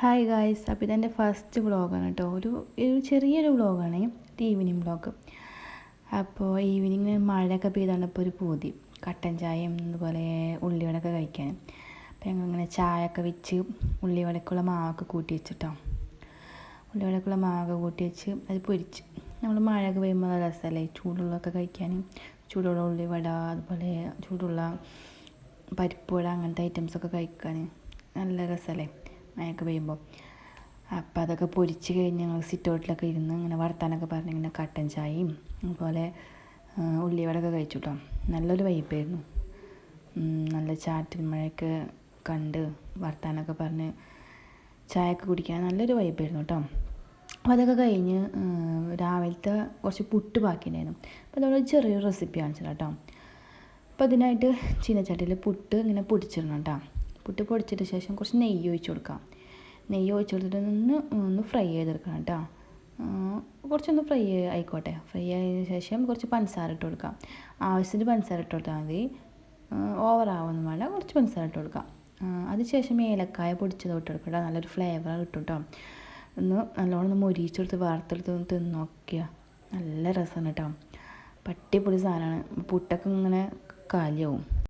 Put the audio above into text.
Hi guys അപ്പോൾ ഇതെന്റെ first വ്ളോഗാണ് കേട്ടോ ഒരു ഒരു ചെറിയൊരു വ്ളോഗാണ് ഈവനിങ് വ്ളോഗ് അപ്പോൾ ഈവനിങ് മഴയൊക്കെ പെയ്താണ് ഇപ്പോൾ ഒരു പൂതി. കട്ടൻ ചായയും അതുപോലെ ഉള്ളിവടയൊക്കെ കഴിക്കാൻ. അപ്പോൾ ഞങ്ങളിങ്ങനെ ചായയൊക്കെ വെച്ച് ഉള്ളിവടക്കുള്ള മാവൊക്കെ കൂട്ടി വെച്ചിട്ടോ. ഉള്ളിവടക്കുള്ള മാവൊക്കെ കൂട്ടി വെച്ച് അത് പൊരിച്ച്. നമ്മൾ മഴയൊക്കെ പെയ്യുമ്പോൾ നല്ല രസമല്ലേ ചൂടുള്ളതൊക്കെ കഴിക്കാൻ. ചൂടുള്ള ഉള്ളിവട അതുപോലെ ചൂടുള്ള പരിപ്പ് വട അങ്ങനത്തെ ഐറ്റംസൊക്കെ കഴിക്കാൻ. നല്ല രസമല്ലേ മഴയൊക്കെ പെയ്യുമ്പോൾ അപ്പോൾ അതൊക്കെ പൊരിച്ച് കഴിഞ്ഞ് ഞങ്ങൾ സിറ്റ് ഔട്ടിലൊക്കെ ഇരുന്ന് ഇങ്ങനെ വർത്താനൊക്കെ പറഞ്ഞ് ഇങ്ങനെ കട്ടൻ ചായയും അതുപോലെ ഉള്ളിവടൊക്കെ കഴിച്ചു കേട്ടോ നല്ലൊരു വൈബായിരുന്നു. നല്ല ചാറ്റൽ മഴയൊക്കെ കണ്ട് വർത്താനൊക്കെ പറഞ്ഞ് ചായയൊക്കെ കുടിക്കാൻ നല്ലൊരു വൈബായിരുന്നു കേട്ടോ അപ്പോൾ അതൊക്കെ കഴിഞ്ഞ് രാവിലത്തെ കുറച്ച് പുട്ട് ബാക്കിയുണ്ടായിരുന്നു. അപ്പോൾ അതോടെ ചെറിയൊരു റെസിപ്പി കാണിച്ചില്ല കേട്ടോ അപ്പോൾ അതിനായിട്ട് ചീനച്ചട്ടിയിൽ പുട്ട് ഇങ്ങനെ പൊടിച്ചിടണം കേട്ടോ പുട്ട് പൊടിച്ചിട്ട് ശേഷം കുറച്ച് നെയ്യ് ഒഴിച്ച് കൊടുക്കാം. നെയ്യ് ഒഴിച്ച് കൊടുത്തിട്ട് ഒന്ന് ഒന്ന് ഫ്രൈ ചെയ്തെടുക്കണം കേട്ടോ. കുറച്ചൊന്ന് ഫ്രൈ ആയിക്കോട്ടെ. ഫ്രൈ ആയതിനു ശേഷം കുറച്ച് പഞ്ചസാര ഇട്ട് കൊടുക്കാം. ആവശ്യത്തിന് പഞ്ചസാര ഇട്ട് കൊടുത്താൽ മതി. ഓവറാവുന്ന വേണ്ട കുറച്ച് പഞ്ചസാര ഇട്ട് കൊടുക്കാം. അതിനുശേഷം ഏലക്കായ പൊടിച്ചത് ഇട്ട് കൊടുക്കട്ടോ നല്ലൊരു ഫ്ലേവർ കിട്ടും കേട്ടോ. ഒന്ന് നല്ലോണം ഒന്ന് മൊരിച്ചെടുത്ത് വാർത്തെടുത്ത് ഒന്ന് തിന്ന് നോക്കിയാൽ നല്ല രസമാണ് കേട്ടോ. പട്ടിപ്പൊടി സാധനമാണ്. പുട്ടൊക്കെ ഇങ്ങനെ കാലിയാവും.